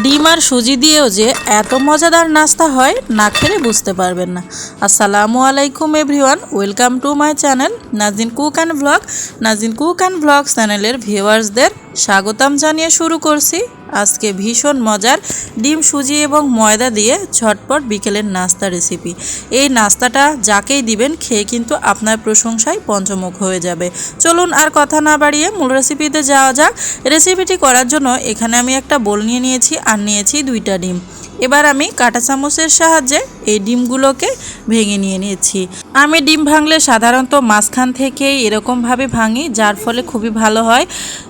ডিম আর সুজি দিয়েও যে এত মজাদার নাস্তা হয়, না খেলে বুঝতে পারবেন না। আসসালামু আলাইকুম everyone, welcome to my channel Nazin cook and blog. Nazin cook and vlog চ্যানেলের ভিউয়ার্সদের স্বাগতম জানিয়ে শুরু করছি। আজকে ভীষণ মজার ডিম, সুজি এবং ময়দা দিয়ে ঝটপট বিকেলের নাস্তা রেসিপি এই নাস্তাটা যাকেই দিবেন খেয়ে কিন্তু আপনার প্রশংসায় পঞ্চমুখ হয়ে যাবে। চলুন আর কথা না বাড়িয়ে মূল রেসিপিতে যাওয়া যাক। রেসিপিটি করার জন্য এখানে আমি একটা বোল নিয়ে নিয়েছি আর নিয়েছি দুইটা ডিম। এবার আমি কাঁটা চামচের সাহায্যে এই ডিমগুলোকে ভেঙে নিয়ে নিয়েছি। আমি ডিম ভাঙলে সাধারণত মাঝখান থেকেই এরকমভাবে ভাঙি, যার ফলে খুবই ভালো হয়।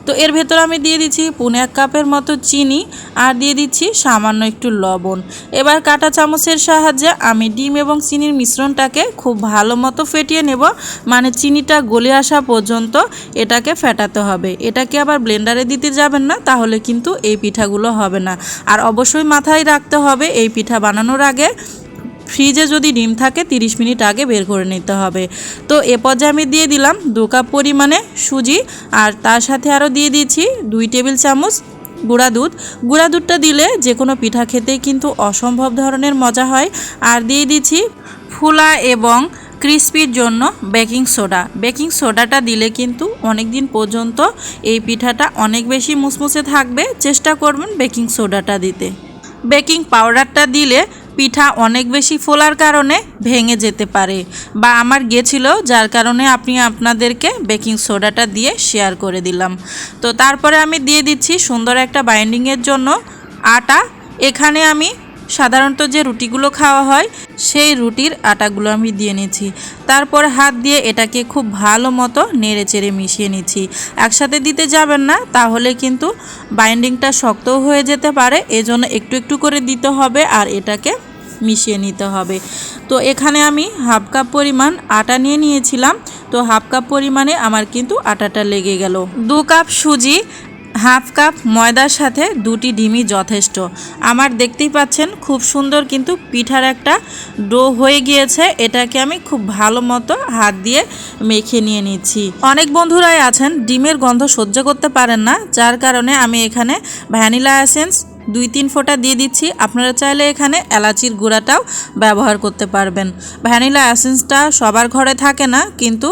তো এর ভেতর আমি দিয়ে দিচ্ছি পুনে এক কাপের মতো চিনি আর দিয়ে দিচ্ছি সামান্য একটু লবণ। এবার কাঁটা চামচের সাহায্যে আমি ডিম এবং চিনির মিশ্রণটাকে খুব ভালো মতো ফেটিয়ে নেব। মানে চিনিটা গলে আসা পর্যন্ত এটাকে ফেটাতে হবে। এটাকে আবার ব্লেন্ডারে দিতে যাবেন না, তাহলে কিন্তু এই পিঠাগুলো হবে না। আর অবশ্যই মাথায় রাখতে হবে, এই পিঠা বানানোর আগে ফ্রিজে যদি ডিম থাকে 30 মিনিট আগে বের করে নিতে হবে। তো এ পর্যায়ে আমি দিয়ে দিলাম দু কাপ পরিমাণে সুজি আর তার সাথে আরও দিয়ে দিচ্ছি দুই টেবিল চামচ গুঁড়া দুধ। গুঁড়া দুধটা দিলে যে কোনো পিঠা খেতেই কিন্তু অসম্ভব ধরনের মজা হয়। আর দিয়ে দিচ্ছি ফুলা এবং ক্রিস্পির জন্য বেকিং সোডা। বেকিং সোডাটা দিলে কিন্তু অনেক দিন পর্যন্ত এই পিঠাটা অনেক বেশি মুসমুসে থাকবে। চেষ্টা করবেন বেকিং সোডাটা দিতে। বেকিং পাউডারটা দিলে পিঠা অনেক বেশি ফোলার কারণে ভেঙে যেতে পারে বা আমার গেছিল, যার কারণে আপনি আপনাদেরকে বেকিং সোডাটা দিয়ে শেয়ার করে দিলাম। তো তারপরে আমি দিয়ে দিচ্ছি সুন্দর একটা বাইন্ডিংয়ের জন্য আটা। এখানে আমি সাধারণত যে রুটিগুলো খাওয়া হয়, সেই রুটির আটাগুলো আমি দিয়ে নিচ্ছি। তারপর হাত দিয়ে এটাকে খুব ভালো মতো নেড়ে চেড়ে মিশিয়ে নিচ্ছি। একসাথে দিতে যাবেন না, তাহলে কিন্তু বাইন্ডিংটা শক্তও হয়ে যেতে পারে, এজন্য একটু একটু করে দিতে হবে আর এটাকে মিশিয়ে নিতে হবে। তো এখানে আমি হাফ কাপ পরিমাণ আটা নিয়ে নিয়েছিলাম, তো হাফ কাপ পরিমাণে আমার কিন্তু আটাটা লেগে গেল। দু কাপ সুজি হাফ কাপ ময়দার সাথে দুটি ডিমই যথেষ্ট। আমার দেখতেই পাচ্ছেন, খুব সুন্দর কিন্তু পিঠার একটা ডো হয়ে গিয়েছে। এটাকে আমি খুব ভালো মতো হাত দিয়ে মেখে নিয়ে নিচ্ছি। অনেক বন্ধুরাই আছেন, ডিমের গন্ধ সহ্য করতে পারেন না, যার কারণে আমি এখানে ভ্যানিলা এসেন্স দুই তিন ফোঁটা দিয়ে দিচ্ছি। আপনারা চাইলে এখানে এলাচির গুঁড়াটাও ব্যবহার করতে পারবেন। ভ্যানিলা অ্যাসেন্সটা সবার ঘরে থাকে না, কিন্তু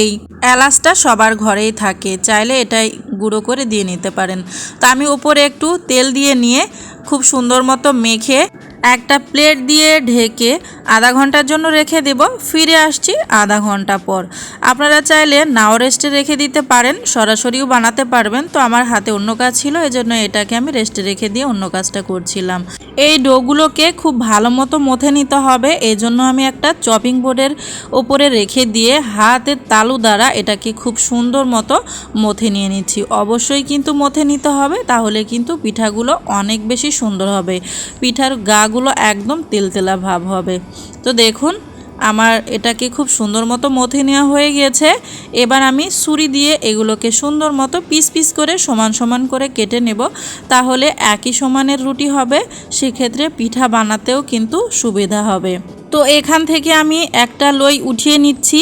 এই এলাচটা সবার ঘরেই থাকে। চাইলে এটাই গুঁড়ো করে দিয়ে নিতে পারেন। তা আমি উপরে একটু তেল দিয়ে নিয়ে খুব সুন্দর মতো মেখে একটা প্লেট দিয়ে ঢেকে আধা ঘণ্টার জন্য রেখে দেব। ফিরে আসছি আধা ঘণ্টা পর। আপনারা চাইলে নাও রেস্টে রেখে দিতে পারেন, সরাসরিও বানাতে পারবেন। তো আমার হাতে অন্য কাজ ছিল, এজন্য এটাকে আমি রেস্টে রেখে দিয়ে অন্য কাজটা করছিলাম। এই ডোগুলোকে খুব ভালো মতো মথে নিতে হবে। এই জন্য আমি একটা চপিং বোর্ডের ওপরে রেখে দিয়ে হাতের তালু দ্বারা এটাকে খুব সুন্দর মতো মথে নিয়ে নিচ্ছি। অবশ্যই কিন্তু মথে নিতে হবে, তাহলে কিন্তু পিঠাগুলো অনেক বেশি সুন্দর হবে। পিঠার গাগুলো একদম তেলতেলা ভাব হবে। তো দেখুন আমার এটাকে খুব সুন্দর মতো মথে নেওয়া হয়ে গিয়েছে। এবার আমি ছুরি দিয়ে এগুলোকে সুন্দর মতো পিস পিস করে সমান সমান করে কেটে নেব। তাহলে একই সমানের রুটি হবে, সেক্ষেত্রে পিঠা বানাতেও কিন্তু সুবিধা হবে। তো এখান থেকে আমি একটা লই উঠিয়ে নিচ্ছি,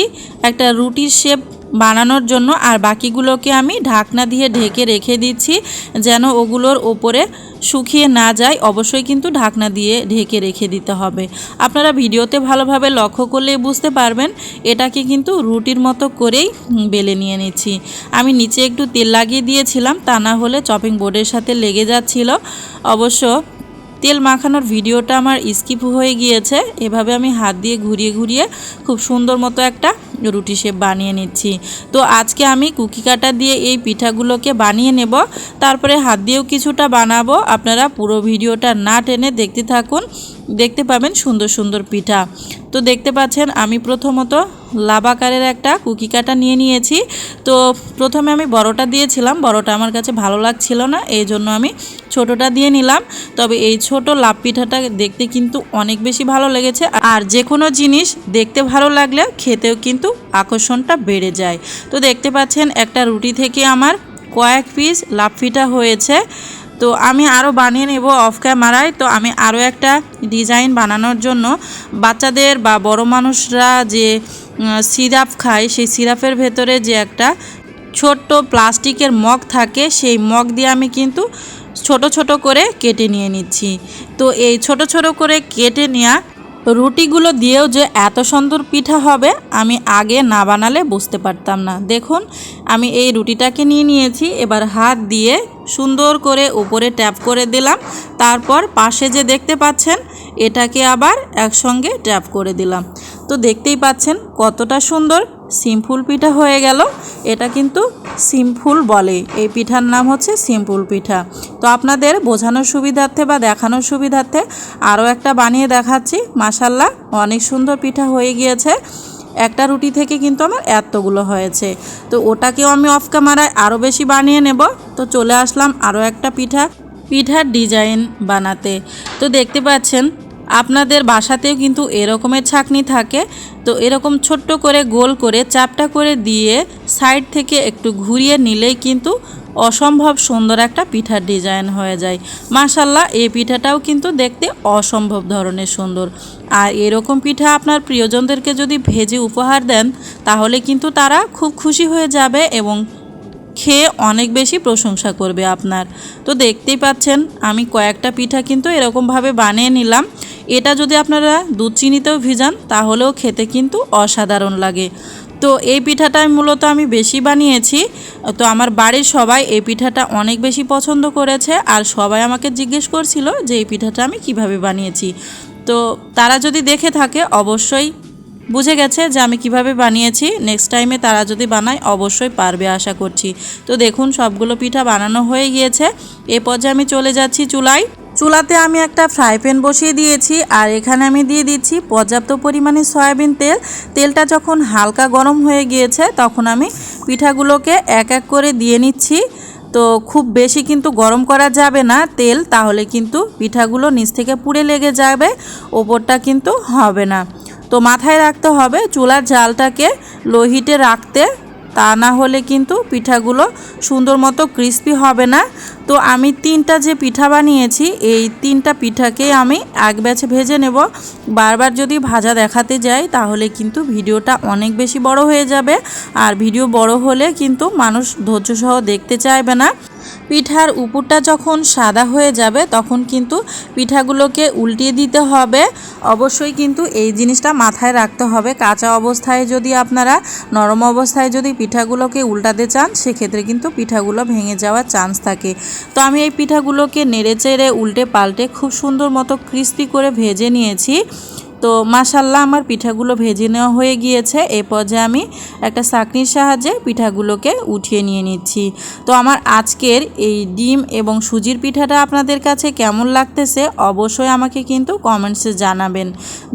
একটা রুটির শেপ বানানোর জন্য, আর বাকিগুলোকে আমি ঢাকনা দিয়ে ঢেকে রেখে দিচ্ছি যেন ওগুলোর ওপরে শুকিয়ে না যায়। অবশ্যই কিন্তু ঢাকনা দিয়ে ঢেকে রেখে দিতে হবে। আপনারা ভিডিওতে ভালোভাবে লক্ষ্য করলে বুঝতে পারবেন, এটাকে কিন্তু রুটির মতো করেই বেলে নিয়ে নিচ্ছি। আমি নিচে একটু তেল লাগিয়ে দিয়েছিলাম, তা না হলে চপিং বোর্ডের সাথে লেগে যাচ্ছিল। অবশ্য তেল মাখানোর ভিডিওটা আমার স্কিপ হয়ে গিয়েছে। এভাবে আমি হাত দিয়ে ঘুরিয়ে ঘুরিয়ে খুব সুন্দর মতো একটা রুটি শেপ বানিয়ে নিচ্ছি। তো আজকে আমি কুকি কাটা দিয়ে এই পিঠাগুলোকে বানিয়ে নেব। তারপরে হাত দিয়েও কিছুটা বানাবো। আপনারা পুরো ভিডিওটা না টেনে দেখতে থাকুন। দেখতে পাবেন সুন্দর সুন্দর পিঠা। তো দেখতে পাচ্ছেন, আমি প্রথমত লাবাকারের একটা কুকি কাটা নিয়ে নিয়েছি। তো প্রথমে আমি বড়টা দিয়েছিলাম, বড়টা আমার কাছে ভালো লাগছিল না, এই জন্য আমি ছোটটা দিয়ে নিলাম। তবে এই ছোট লাভ পিঠাটা দেখতে কিন্তু অনেক বেশি ভালো লেগেছে। আর যে কোনো জিনিস দেখতে ভালো লাগলে খেতেও কিন্তু আকর্ষণটা বেড়ে যায়। তো দেখতে পাচ্ছেন, একটা রুটি থেকে আমার কয়েক পিস লাভ পিঠা হয়েছে। তো আমি আরও বানিয়ে নেব অফ ক্যামেরায় তো আমি আরও একটা ডিজাইন বানানোর জন্য বাচ্চাদের বা বড় মানুষরা যে সিরাপ খায়, সেই সিরাপের ভেতরে যে একটা ছোট্ট প্লাস্টিকের মগ থাকে, সেই মগ দিয়ে আমি কিন্তু ছোট ছোট করে কেটে নিয়ে নিচ্ছি। তো এই ছোট ছোট করে কেটে নেওয়া রুটিগুলো দিয়েও যে এত সুন্দর পিঠা হবে, আমি আগে না বানালে বুঝতে পারতাম না। দেখুন, আমি এই রুটিটাকে নিয়ে নিয়েছি, এবার হাত দিয়ে সুন্দর করে উপরে ট্যাপ করে দিলাম। তারপর পাশে যে দেখতে পাচ্ছেন, এটাকে আবার একসঙ্গে ট্যাপ করে দিলাম। তো দেখতেই পাচ্ছেন কতটা সুন্দর সিম্পল পিঠা হয়ে গেল। এটা কিন্তু সিম্পল বলে। এই পিঠার নাম হচ্ছে সিম্পল পিঠা। তো আপনাদের বোঝানোর সুবিধার্থে বা দেখানোর সুবিধার্থে আরও একটা বানিয়ে দেখাচ্ছি। মাসাল্লাহ অনেক সুন্দর পিঠা হয়ে গিয়েছে। একটা রুটি থেকে কিন্তু আমার এতগুলো হয়েছে। তো ওটাকেও আমি অফ ক্যামেরায় আরও বেশি বানিয়ে নেব। তো চলে আসলাম আরও একটা পিঠা, পিঠার ডিজাইন বানাতে। তো দেখতে পাচ্ছেন আপনাদের বাসাতেও কিন্তু এরকমের ছাকনি থাকে। তো এরকম ছোট্ট করে গোল করে চাপটা করে দিয়ে সাইড থেকে একটু ঘুরিয়ে নিলেই কিন্তু অসম্ভব সুন্দর একটা পিঠার ডিজাইন হয়ে যায়। মাশাল্লাহ এই পিঠাটাও কিন্তু দেখতে অসম্ভব ধরনের সুন্দর। আর এরকম পিঠা আপনার প্রিয়জনদেরকে যদি ভেজে উপহার দেন, তাহলে কিন্তু তারা খুব খুশি হয়ে যাবে এবং খেয়ে অনেক বেশি প্রশংসা করবে আপনার। তো দেখতেই পাচ্ছেন, আমি কয়েকটা পিঠা কিন্তু এরকমভাবে বানিয়ে নিলাম। এটা যদি আপনারা দুধ চিনিতেও ভিজান, তাহলেও খেতে কিন্তু অসাধারণ লাগে। তো এই পিঠাটা মূলত আমি বেশি বানিয়েছি। তো আমার বাড়ির সবাই এই পিঠাটা অনেক বেশি পছন্দ করেছে আর সবাই আমাকে জিজ্ঞেস করছিল যে এই পিঠাটা আমি কীভাবে বানিয়েছি। তো তারা যদি দেখে থাকে, অবশ্যই বুঝে গেছে যে আমি কীভাবে বানিয়েছি। নেক্সট টাইমে তারা যদি বানায়, অবশ্যই পারবে আশা করছি। তো দেখুন, সবগুলো পিঠা বানানো হয়ে গিয়েছে। এ পর্যায়ে আমি চলে যাচ্ছি চুলায়। চুলাতে আমি একটা ফ্রাই প্যান বসিয়ে দিয়েছি আর এখানে আমি দিয়ে দিচ্ছি পর্যাপ্ত পরিমাণে সয়াবিন তেল। তেলটা যখন হালকা গরম হয়ে গিয়েছে তখন আমি পিঠাগুলোকে এক এক করে দিয়ে নিচ্ছি। তো খুব বেশি কিন্তু গরম করা যাবে না তেল, তাহলে কিন্তু পিঠাগুলো নিচ থেকে পুড়ে লেগে যাবে, ওপরটা কিন্তু হবে না। তো মাথায় রাখতে হবে চুলার জালটাকে লো হিটে রাখতে তা না হলে কিন্তু পিঠাগুলো সুন্দর মতো ক্রিস্পি হবে না। তো আমি তিনটা যে পিঠা বানিয়েছি, এই তিনটা পিঠাকে আমি এক ব্যাচে ভেজে নেব। বারবার যদি ভাজা দেখাতে যাই, তাহলে কিন্তু ভিডিওটা অনেক বেশি বড় হয়ে যাবে। আর ভিডিও বড় হলে কিন্তু মানুষ ধৈর্য সহ দেখতে চাইবে না। পিঠার উপরটা যখন সাদা হয়ে যাবে, তখন কিন্তু পিঠাগুলোকে উল্টিয়ে দিতে হবে। অবশ্যই কিন্তু এই জিনিসটা মাথায় রাখতে হবে। কাঁচা অবস্থায় যদি আপনারা, নরম অবস্থায় যদি পিঠাগুলোকে উল্টাতে চান, সেক্ষেত্রে কিন্তু পিঠাগুলো ভেঙে যাওয়ার চান্স থাকে। তো আমি এই পিঠাগুলোকে নেড়ে চেড়ে উল্টে পাল্টে খুব সুন্দর মতো ক্রিস্পি করে ভেজে নিয়েছি। তো মাসাল্লাহ আমার পিঠাগুলো ভেজে নেওয়া হয়ে গিয়েছে। এ পর্যায়ে আমি একটা চাকনির সাহায্যে পিঠাগুলোকে উঠিয়ে নিয়ে নিচ্ছি। তো আমার আজকের এই ডিম এবং সুজির পিঠাটা আপনাদের কাছে কেমন লাগতেছে অবশ্যই আমাকে কিন্তু কমেন্টসে জানাবেন।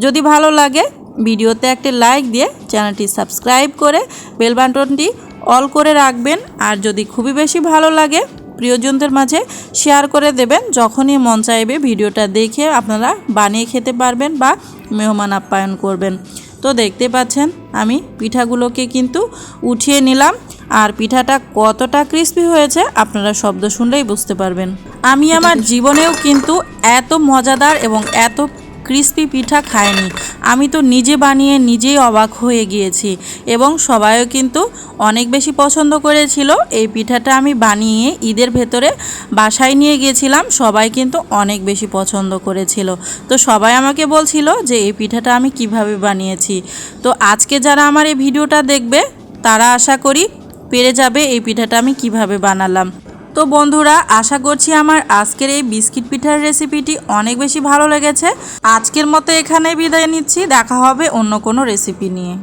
যদি ভালো লাগে, ভিডিওতে একটা লাইক দিয়ে চ্যানেলটি সাবস্ক্রাইব করে বেল বাটনটি অল করে রাখবেন। আর যদি খুবই বেশি ভালো লাগে, প্রিয়জনদের মাঝে শেয়ার করে দেবেন। যখনই মন চাইবে ভিডিওটা দেখে আপনারা বানিয়ে খেতে পারবেন বা মেহমান আপ্যায়ন করবেন। তো দেখতে পাচ্ছেন আমি পিঠাগুলোকে কিন্তু উঠিয়ে নিলাম। আর পিঠাটা কতটা ক্রিস্পি হয়েছে আপনারা শব্দ শুনলেই বুঝতে পারবেন। আমি আমার জীবনেও কিন্তু এত মজাদার এবং এত ক্রিস্পি পিঠা খায়নি। আমি তো নিজে বানিয়ে নিজেই অবাক হয়ে গিয়েছি এবং সবাইও কিন্তু অনেক বেশি পছন্দ করেছিল। এই পিঠাটা আমি বানিয়ে ঈদের ভেতরে বাসায় নিয়ে গিয়েছিলাম। সবাই কিন্তু অনেক বেশি পছন্দ করেছিল। তো সবাই আমাকে বলছিল যে, এই পিঠাটা আমি কীভাবে বানিয়েছি? তো আজকে যারা আমার এই ভিডিওটা দেখবে, তারা আশা করি পেরে যাবে এই পিঠাটা আমি কীভাবে বানালাম। তো বন্ধুরা, আশা করছি আমার আজকের এই বিস্কিট পিঠার রেসিপিটি অনেক বেশি ভালো লেগেছে। আজকের মতো এখানে বিদায় নিচ্ছি। দেখা হবে অন্য কোনো রেসিপি নিয়ে।